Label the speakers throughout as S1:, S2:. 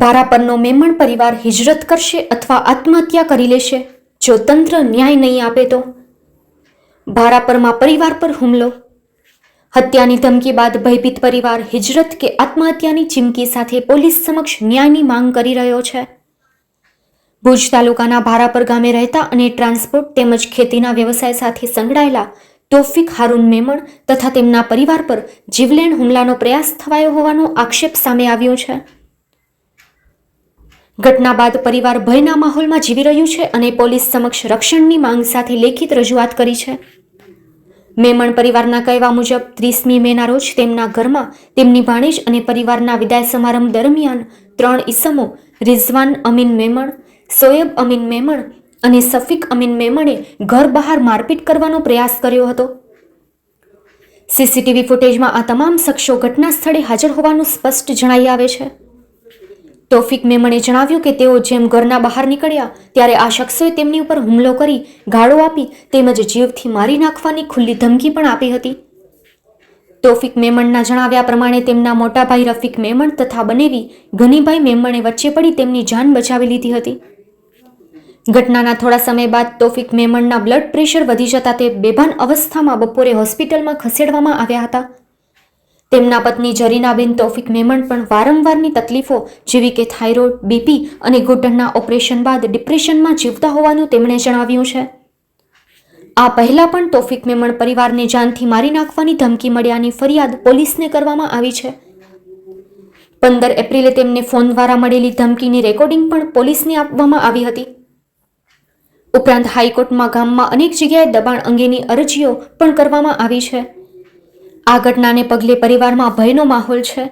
S1: ભારાપરનો મેમણ પરિવાર હિજરત કરશે અથવા આત્મહત્યા કરી લેશે? જો તંત્ર ન્યાય નહીં આપે તો? ભારાપરમાં પરિવાર પર હુમલો? હત્યાની ધમકી બાદ ભયભીત પરિવાર હિજરત કે આત્મહત્યાની ચીમકી સાથે પોલીસ સમક્ષ ન્યાયની માંગ કરી રહ્યો છે? ભુજ તાલુકાના ભારાપર ગામે રહેતા અને ટ્રાન્સપોર્ટ તેમજ ખેતીના વ્યવસાય સાથે સંકળાયેલા તોફિક હારૂન મેમણ તથા તેમના પરિવાર પર જીવલેણ હુમલાનો પ્રયાસ થવાયો હોવાનો આક્ષેપ સામે આવ્યો છે. ઘટના બાદ પરિવાર ભયના માહોલમાં જીવી રહ્યું છે અને પોલીસ સમક્ષ રક્ષણની માંગ સાથે લેખિત રજૂઆત કરી છે. મેમણ પરિવારના કહેવા મુજબ, ત્રીસમી મેના રોજ તેમના ઘરમાં તેમની ભાણેજ અને પરિવારના વિદાય સમારંભ દરમિયાન ત્રણ ઈસમો, રિઝવાન અમીન મેમણ, સોએબ અમીન મેમણ અને સફીક અમીન મેમણે ઘર બહાર મારપીટ કરવાનો પ્રયાસ કર્યો હતો. સીસીટીવી ફૂટેજમાં આ તમામ શખ્સો ઘટના સ્થળે હાજર હોવાનું સ્પષ્ટ જણાઈ આવે છે. તોફિક મેમણે જણાવ્યું કે તેઓ જેમ ઘરના બહાર નીકળ્યા, ત્યારે આ શખ્સોએ તેમની ઉપર હુમલો કરી ગાળો આપી તેમજ જીવથી મારી નાખવાની ખુલ્લી ધમકી પણ આપી હતી. તોફિક મેમણના જણાવ્યા પ્રમાણે તેમના મોટા ભાઈ રફીક મેમણ તથા બનેવી ગનીભાઈ મેમણે વચ્ચે પડી તેમની જાન બચાવી લીધી હતી. ઘટનાના થોડા સમય બાદ તોફિક મેમણના બ્લડ પ્રેશર વધી જતા તે બેભાન અવસ્થામાં બપોરે હોસ્પિટલમાં ખસેડવામાં આવ્યા હતા. તેમના પત્ની જરીનાબેન તોફિક મેમણ પણ વારંવારની તકલીફો, જેવી કે થાઇરોઇડ, બીપી અને ઘૂંટણના ઓપરેશન બાદ ડિપ્રેશનમાં જીવતા હોવાનું તેમણે જણાવ્યું છે. આ પહેલા પણ તોફિક મેમણ પરિવારને જાનથી મારી નાખવાની ધમકી મળ્યાની ફરિયાદ પોલીસને કરવામાં આવી છે. પંદર એપ્રિલે તેમને ફોન દ્વારા મળેલી ધમકીની રેકોર્ડિંગ પણ પોલીસને આપવામાં આવી હતી. ઉપરાંત હાઈકોર્ટમાં ગામમાં અનેક જગ્યાએ દબાણ અંગેની અરજીઓ પણ કરવામાં આવી છે. આ ઘટનાને પગલે પરિવારમાં ભયનો માહોલ છે.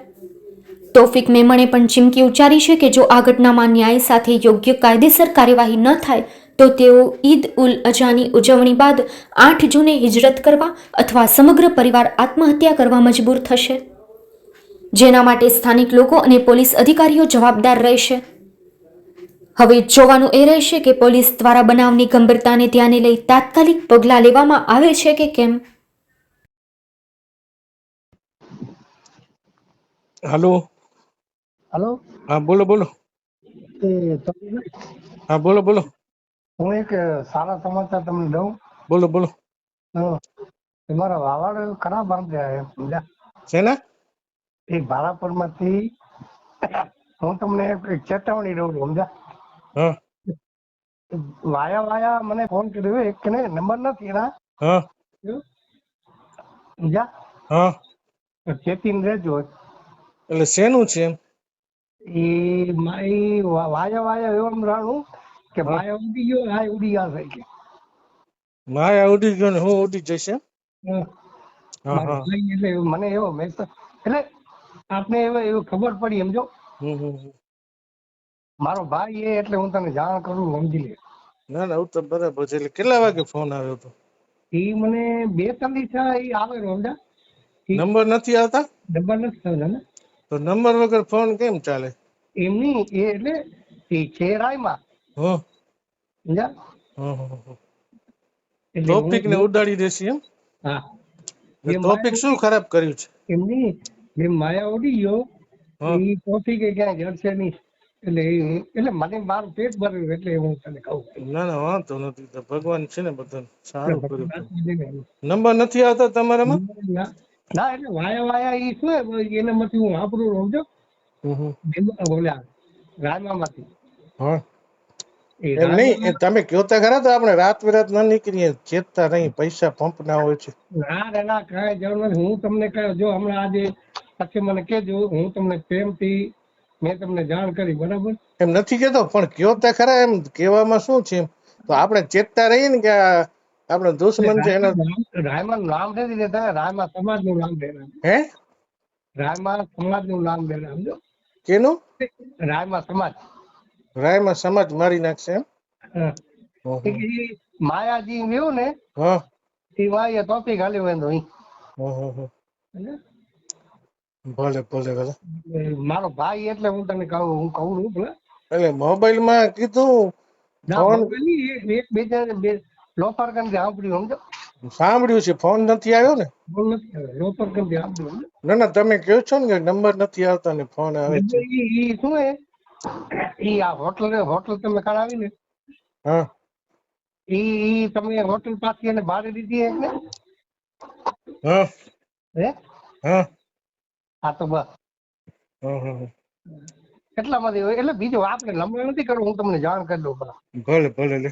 S1: તોફિક મેમણે પણ ચીમકી ઉચ્ચારી છે કે જો આ ઘટનામાં ન્યાય સાથે યોગ્ય કાયદેસર કાર્યવાહી ન થાય, તો તેઓ ઈદ ઉલ અજાની ઉજવણી બાદ આઠ જૂને હિજરત કરવા અથવા સમગ્ર પરિવાર આત્મહત્યા કરવા મજબૂર થશે. જેના માટે સ્થાનિક લોકો અને પોલીસ અધિકારીઓ જવાબદાર રહેશે. હવે જોવાનું એ રહેશે કે પોલીસ દ્વારા બનાવની ગંભીરતાને ધ્યાને લઈ તાત્કાલિક પગલાં લેવામાં આવે છે કે કેમ?
S2: હાલો.
S3: હલો.
S2: હા બોલો બોલો. હા બોલો બોલો.
S3: હું એક સારા સમાચાર તમને દઉં.
S2: બોલો બોલો.
S3: હં. તમારા વાવાડ જાય સમજ્યા?
S2: શેના?
S3: એ ભારાપુરમાંથી હું તમને એક ચેતવણી દઉં છું
S2: સમજા
S3: વાયા વાયા મને ફોન કર્યો એક ને નંબર નથી એના.
S2: હા.
S3: સમજા ચેતીને રહેજો.
S2: એટલે શેનું છે?
S3: એ મારી વાયા વાયા એમ રાણું કે માયા ઉડી ગયો હા ઉડી ગયા થઈ કે.
S2: માયા ઉડી ગયો ને હું ઉડી
S3: ભાઈ એટલે મને એવો મેં એટલે આપને એવો એવો ખબર પડી સમજો. મારો ભાઈ એ એટલે હું તને જાણ કરું સમજી લે.
S2: ના ના હું તો બરાબર છે. એટલે કેટલા વાગે ફોન આવ્યો હતો
S3: એ મને બે ત્રણ દિવસ એ આવે રોંડા
S2: નંબર નથી આવતા?
S3: નંબર નથી આવતા ને?
S2: તો નંબર વગર ફોન કેમ ચાલે?
S3: એમની એ એટલે એ છે રાયમાં
S2: હો
S3: સમજા
S2: હો ટોપિક ને ઉડાડી દેશી એમ?
S3: હા. એ
S2: ટોપિક શું ખરાબ કર્યું છે?
S3: એમની જે માયા ઉડી ગયો. એ ટોપિક એ ક્યાંય જડશે નહીં. એટલે એટલે મને મારું પેટ ભર્યું એટલે હું તને કહું.
S2: ના ના વાંધો નથી. ભગવાન છે ને બધાને સારું કર્યું. નંબર નથી આવતા તમારામાં?
S3: ના એટલે વાયા વાયા ઈ શું એનામાંથી હું વાપરું સમજો?
S2: હમ હમ.
S3: ઓલા રાયમામાંથી
S2: હા.
S3: એ
S2: એમ નહીં તમે કયો તો ખરા તો આપણે રાત વિરાત ન નીકળીએ ચેતતા રહી પૈસા પંપ ના હોય છે.
S3: ના ના કાંઈ જરૂર નથી. હું તમને કહ્યું જો હમણાં આજે પછી મને કહેજો હું તમને પ્રેમથી મેં તમને જાણ કરી બરાબર?
S2: એમ નથી કેતો પણ કયો તો ખરા એમ કહેવામાં શું છે તો આપણે ચેતતા રહીએ ને કે આ આપણો દુશ્મન છે એનો
S3: રાયમાં નામ નથી દેતા રાયમાં સમાજનું નામ દેના
S2: હે?
S3: રાયમાં સમાજનું નામ દેના સમજો?
S2: કેનું?
S3: રાયમા સમાજ.
S2: રાયમાં સમાજ મારી નાખશે એમ?
S3: માયાજી રહ્યું ને
S2: હા.
S3: એ વાય ટોપી ખાલી વેંદો ઈ?
S2: ભલે ભલે ભલે.
S3: મારો ભાઈ એટલે હું તને કહું હું કહું છું ભલે.
S2: એટલે મોબાઈલમાં કીધું ફોન
S3: એક- એક બીજા બે લોફર સાંભળ્યું સમજો?
S2: સાંભળ્યું છે ફોન નથી આવ્યો ને?
S3: ફોન નથી આવ્યો. લોફર કરીને સાંભળ્યું
S2: ના ના તમે કહો છો ને કે નંબર નથી આવતા ને ફોન આવે છે.
S3: ઈ શું હે ઈ આ હોટલ હોટલ તમે કરાવી ને
S2: હા.
S3: ઈ ઈ તમે હોટલ પાછી એને ભાડે દીધી હે ને?
S2: હા.
S3: હે?
S2: હા.
S3: હા તો બસ.
S2: હમ, હમ.
S3: એટલામાંથી હોય. એટલે બીજું આપણે લંબાઈ નથી કરવું હું તમને જાણ કરી દઉં ભલે
S2: ભલે ભલે લે.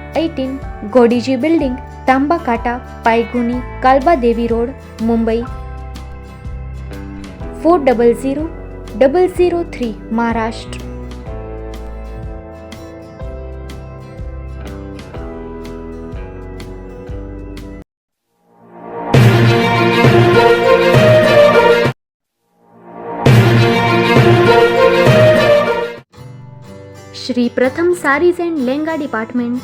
S1: eighteen, Godiji building Tambakata Pydhonie Kalbadevi road, Mumbai. Four double zero double zero three, Maharashtra. Shri Pratham saris and lehenga department